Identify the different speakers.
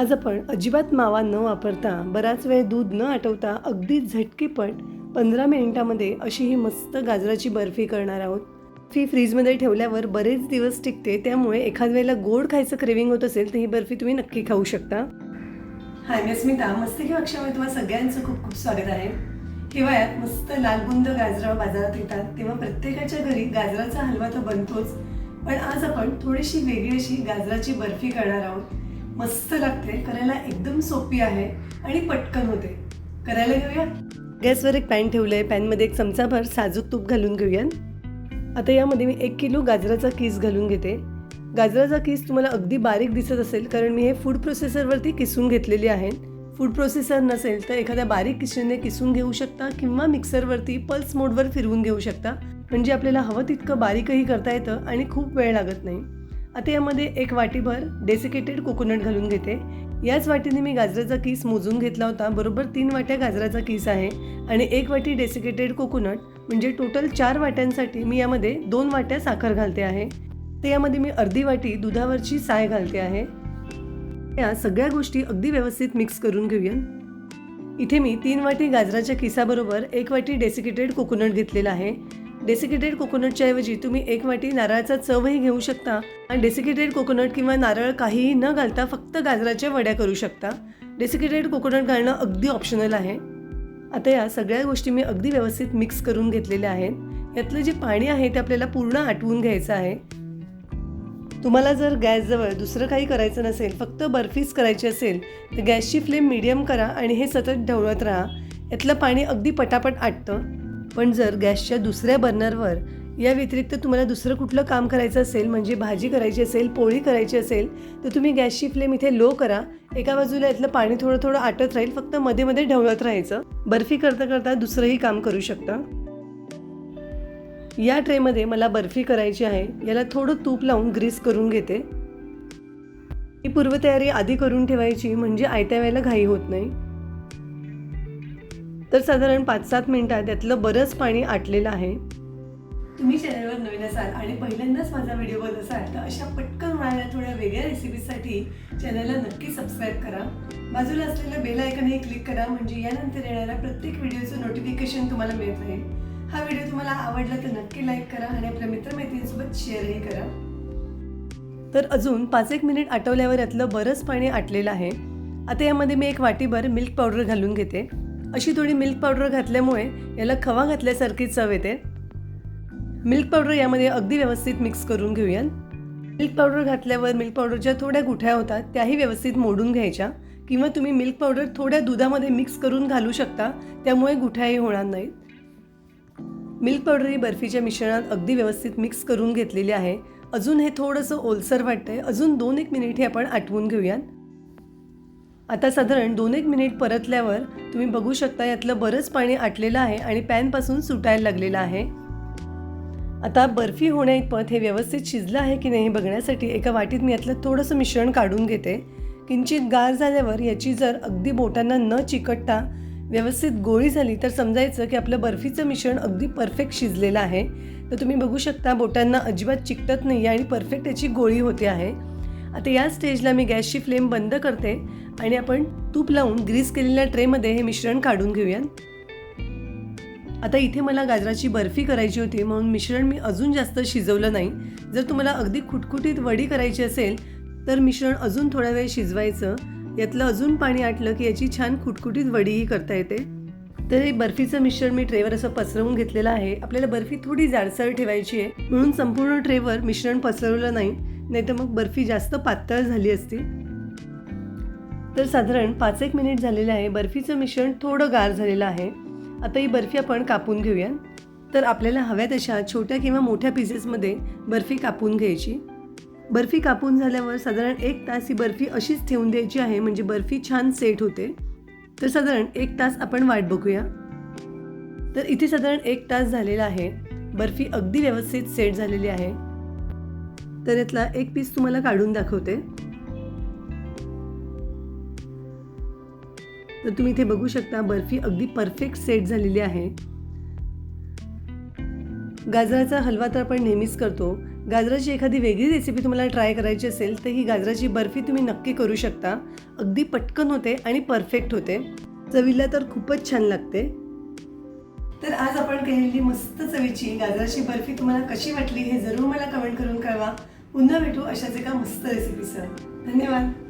Speaker 1: आज आपण अजिबात मावा न वापरता बराच वेळ दूध न आटवता अगदी झटकीपट पंधरा मिनिटामध्ये अशी ही मस्त गाजराची बर्फी करणार आहोत. ती फ्रीजमध्ये ठेवल्यावर बरेच दिवस टिकते त्यामुळे एखाद वेळेला गोड खायचं क्रेविंग होत असेल तर ही बर्फी तुम्ही नक्की खाऊ शकता. हाय मी स्मिता मस्त की कक्षामध्ये तुम्हाला सगळ्यांचं खूप खूप स्वागत आहे. हिवाळ्यात मस्त लालबुंद गाजरं बाजारात येतात. तेव्हा प्रत्येकाच्या घरी गाजराचा हलवा तर बनतोच. पण आज आपण थोडीशी वेगळी अशी गाजराची बर्फी करणार आहोत. मस्त लागते. करायला एकदम सोपी आहे आणि पटकन होते. करायला घेऊया? गॅसवर एक पॅन ठेवलं आहे पॅनमध्ये एक चमचाभर साजूक तूप घालून घेऊया. आता यामध्ये मी एक किलो गाजराचा किस घालून घेते. गाजराचा किस तुम्हाला अगदी बारीक दिसत असेल कारण मी हे फूड प्रोसेसरवरती किसून घेतलेली आहे. फूड प्रोसेसर नसेल तर एखाद्या बारीक किशनने किसून घेऊ शकता किंवा मिक्सरवरती पल्स मोडवर फिरवून घेऊ शकता. म्हणजे आपल्याला हवं तितकं बारीकही करता येतं आणि खूप वेळ लागत नाही. आता यामध्ये एक वाटीभर डेसिकेटेड कोकोनट घालून घेते. याच वाटीने मी गाजराचा किस मोजून घेतला होता. बरोबर तीन वाट्या गाजराचा किस आहे आणि एक वाटी डेसिकेटेड कोकोनट म्हणजे टोटल चार वाट्यांसाठी मी यामध्ये दोन वाट्या साखर घालते आहे. तर यामध्ये मी अर्धी वाटी दुधावरची साय घालते आहे. या सगळ्या गोष्टी अगदी व्यवस्थित मिक्स करून घेऊया. इथे मी तीन वाटी गाजराच्या किसाबरोबर एक वाटी डेसिकेटेड कोकोनट घेतलेला आहे. डेसिकेटेड कोकोनटच्या ऐवजी तुम्ही एक वाटी नारळाचा चवही घेऊ शकता. आणि डेसिकेटेड कोकोनट किंवा नारळ काहीही न घालता फक्त गाजराच्या वड्या करू शकता. डेसिकेटेड कोकोनट घालणं अगदी ऑप्शनल आहे. आता या सगळ्या गोष्टी मी अगदी व्यवस्थित मिक्स करून घेतलेल्या आहेत. यातलं जे पाणी आहे ते आपल्याला पूर्ण आटवून घ्यायचं आहे. तुम्हाला जर गॅसजवळ दुसरं काही करायचं नसेल फक्त बर्फीच करायची असेल तर गॅसची फ्लेम मिडियम करा आणि हे सतत ढवळत राहा. यातलं पाणी अगदी पटापट आटतं. पण जर गॅसच्या दुसऱ्या बर्नरवर या व्यतिरिक्त तुम्हाला दुसरं कुठलं काम करायचं असेल म्हणजे भाजी करायची असेल पोळी करायची असेल तर तुम्ही गॅसची फ्लेम इथे लो करा. एका बाजूला यातलं पाणी थोडं थोडं आटत राहील फक्त मध्ये मध्ये ढवळत राहायचं. बर्फी करता करता दुसरंही काम करू शकता. या ट्रेमध्ये मला बर्फी करायची आहे. याला थोडं तूप लावून ग्रीस करून घेते. ही पूर्वतयारी आधी करून ठेवायची म्हणजे आयत्या वेळेला घाई होत नाही. तर साधारण पाच सात मिनिटात यातलं बरंच पाणी आटलेलं आहे. तुम्ही चॅनलवर नवीन असाल आणि पहिल्यांदाच माझा व्हिडिओ बघत असाल तर अशा पटकन होणाऱ्या थोड्या वेगळ्या रेसिपीसाठी चॅनलला नक्की सबस्क्राईब करा. बाजूला असलेलं बेल आयकनही क्लिक करा म्हणजे यानंतर येणाऱ्या प्रत्येक व्हिडिओचं नोटिफिकेशन तुम्हाला मिळत राहील हा व्हिडिओ तुम्हाला आवडला तर नक्की लाईक करा आणि आपल्या मित्रमैत्रिणींसोबत शेअरही करा. तर अजून पाच एक मिनिट आटवल्यावर यातलं बरंच पाणी आटलेलं आहे. आता यामध्ये मी एक वाटीभर मिल्क पावडर घालून घेते. अशी थोडी मिल्क पावडर घातल्यामुळे याला खवा घातल्यासारखी चव येते. मिल्क पावडर यामध्ये अगदी व्यवस्थित मिक्स करून घेऊया मिल्क पावडर घातल्यावर मिल्क पावडरच्या थोड्या गुठ्या होतात त्याही व्यवस्थित मोडून घ्यायच्या. किंवा तुम्ही मिल्क पावडर थोड्या दुधामध्ये मिक्स करून घालू शकता त्यामुळे गुठ्याही होणार नाहीत. मिल्क पावडर ही बर्फीच्या मिश्रणात अगदी व्यवस्थित मिक्स करून घेतलेली आहे. अजून हे थोडंसं ओलसर वाटतंय. अजून दोन एक मिनिट हे आपण आटवून घेऊयात. आता साधारण दोन एक मिनिट परतल्यावर तुम्ही बघू शकता यातलं बरंच पाणी आटलेलं आहे आणि पॅनपासून सुटायला लागलेलं आहे. आता बर्फी होण्याइतपत हे व्यवस्थित शिजलं आहे की नाही बघण्यासाठी एका वाटीत मी यातलं थोडंसं मिश्रण काढून घेते. किंचित गार झाल्यावर याची जर अगदी बोटांना न चिकटता व्यवस्थित गोळी झाली तर समजायचं की आपलं बर्फीचं मिश्रण अगदी परफेक्ट शिजलेलं आहे. तर तुम्ही बघू शकता बोटांना अजिबात चिकटत नाही आणि परफेक्ट याची गोळी होते आहे. आता या स्टेजला मी गॅसची फ्लेम बंद करते. आणि आपण तूप लावून ग्रीस केलेल्या ट्रेमध्ये हे मिश्रण काढून घेऊया आता इथे मला गाजराची बर्फी करायची होती म्हणून मिश्रण मी अजून जास्त शिजवलं नाही. जर तुम्हाला अगदी खुटखुटीत वडी करायची असेल तर मिश्रण अजून थोडा वेळ शिजवायचं. यातलं अजून पाणी आटलं की याची छान खुटखुटीत वडीही करता येते. तर हे बर्फीचं मिश्रण मी ट्रेवर असं पसरवून घेतलेलं आहे. आपल्याला बर्फी थोडी जाडसर ठेवायची आहे म्हणून संपूर्ण ट्रेवर मिश्रण पसरवलं नाही. नाही तर मग बर्फी जास्त पातळ झाली असती. तर साधारण पाच एक मिनिट झालेलं आहे. बर्फीचं मिश्रण थोडं गार झालेलं आहे. आता ही बर्फी आपण कापून घेऊया. तर आपल्याला हव्या तशा छोट्या किंवा मोठ्या पीसेसमध्ये बर्फी कापून घ्यायची. बर्फी कापून झाल्यावर साधारण एक तास ही बर्फी अशीच ठेवून द्यायची आहे म्हणजे बर्फी छान सेट होते. तर साधारण एक तास आपण वाट बघूया. तर इथे साधारण एक तास झालेला आहे. बर्फी अगदी व्यवस्थित सेट झालेली आहे. तर यातला एक पीस तुम्हाला काढून दाखवते. तर तुम्ही इथे बघू शकता बर्फी अगदी परफेक्ट सेट झालेली आहे. गाजराचा हलवा तर आपण नेहमीच करतो. गाजराची एखादी वेगळी रेसिपी तुम्हाला ट्राय करायची असेल तर ही गाजराची बर्फी तुम्ही नक्की करू शकता. अगदी पटकन होते आणि परफेक्ट होते. चवीला तर खूपच छान लागते. तर आज आपण केलेली मस्त चवीची गाजराची बर्फी तुम्हाला कशी वाटली हे जरूर मला कमेंट करून कळवा. पुन्हा भेटू अशाच एका मस्त रेसिपीसह धन्यवाद.